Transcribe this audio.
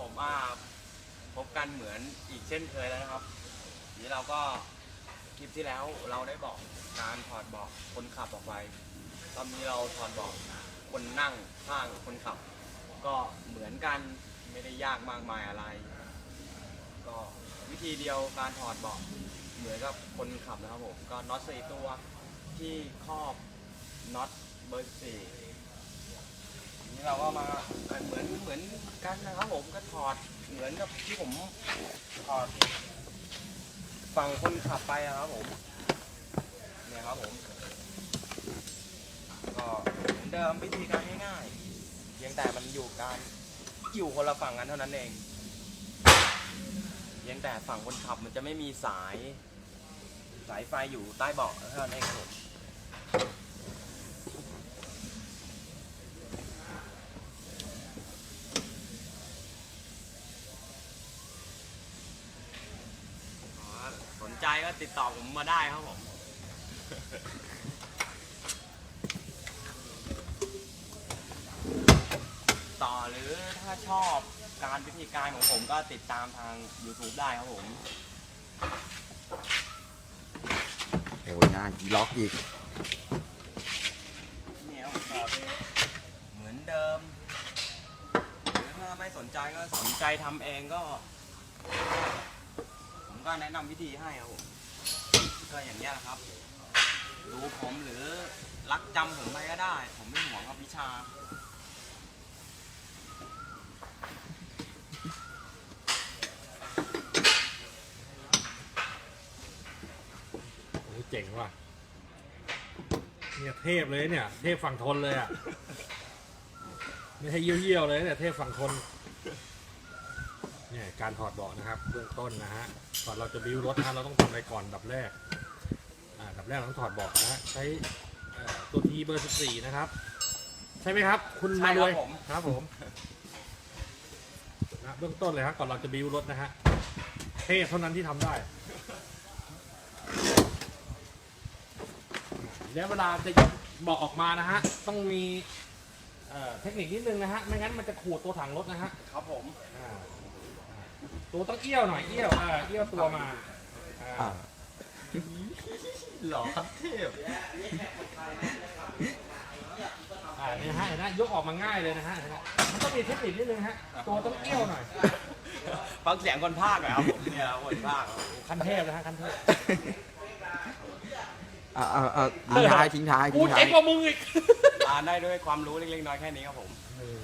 ผมอ่าพบกันเหมือนอีกเช่นเคยแล้วนะครับทีนี้เราก็คลิปที่แล้วเราได้บอกการถอดเบาะคนขับออกไป ตอนนี้เราถอดเบาะคนนั่งข้างคนขับ ก็เหมือนกันไม่ได้ยากมากมายอะไร ก็วิธีเดียวการถอดเบาะเหมือนกับคนขับนะครับผมก็น็อตสี่ตัวที่ครอบน็อตเบอร์สี่ เราก็มาเหมือนเหมือนกันนะครับผมก็ถอดเหมือนกับที่ผมถอดฝั่งคนขับไปอะครับผมเนี่ยครับผมก็เหมือนเดิมวิธีการง่ายๆเพียงแต่มันอยู่การอยู่คนละฝั่งกันเท่านั้นเองเพียงแต่ฝั่งคนขับมันจะไม่มีสาย สายไฟอยู่ใต้เบาะเท่านั้นเองครับผม อ๋อสนใจ ก็ติดต่อผมมาได้ครับผม ต่อหรือถ้าชอบการวิธีการของผมก็ติดตามทาง YouTube ได้ครับผม โอ้ยงานล็อกอีก เนี่ยผมบอกเหมือนเดิม หรือถ้าไม่สนใจก็สนใจทำเองก็ผม ก็แนะนำวิธีให้ครับผมก็อย่างนี้ยแหละครับ ดูผมหรือรักจำผมไปก็ได้ ผมไม่ห่วงครับวิชา โอ้โหเจ๋งว่ะ เนี่ยเทพเลยเนี่ย เทพฝั่งทนเลยอะ ไม่ใช่เยี่ยวๆเลยเนี่ยเทพฝั่งทน เนี่ยการถอดเบาะนะครับเบื้องต้นนะฮะก่อนเราจะบิวรถนะฮะเราต้องทำอะไรก่อนดับแรกอ่าดับแรกเราต้องถอดเบาะนะฮะใช้เอ่อตัวทีเบอร์14นะครับ ใช่ไหมครับ คุณใช่มาครับรวยผมครับผมนะเบื้องต้นเลยครับก่อนเราจะบิวรถนะฮะเทพเท่านั้นที่ทำได้แล้วเวลาจะยกเบอกออกมานะฮะ ต้องมีเอ่อเทคนิคนิดนึงนะฮะ ไม่งั้นมันจะขูดตัวถังรถนะฮะ ครับผมอ่าอ่า ตัวต้องเอี้ยวหน่อยเอี้ยวอ่าเอี้ยวตัวมาอ่าอ่าหล่อครับเทพอ่าเนี่ยฮะเห็นไหมยกออกมาง่ายเลยนะฮะเห็นไหมมันต้องมีเทคนิคนิดนึงฮะตัวต้องเอี้ยวหน่อยฟังเสียงคนภาคหน่อยครับผมเนี่ยคนภาคขั้นเทพนะฮะขั้นเทพอ่าอ่าอ่าทิ้งท้ายทิ้งท้ายกูทิ้งท้าเจ๋ย งกว่ามึงอีก ลาได้ด้วยความรู้เล็กๆน้อยๆแค่นี้ครับผมเออ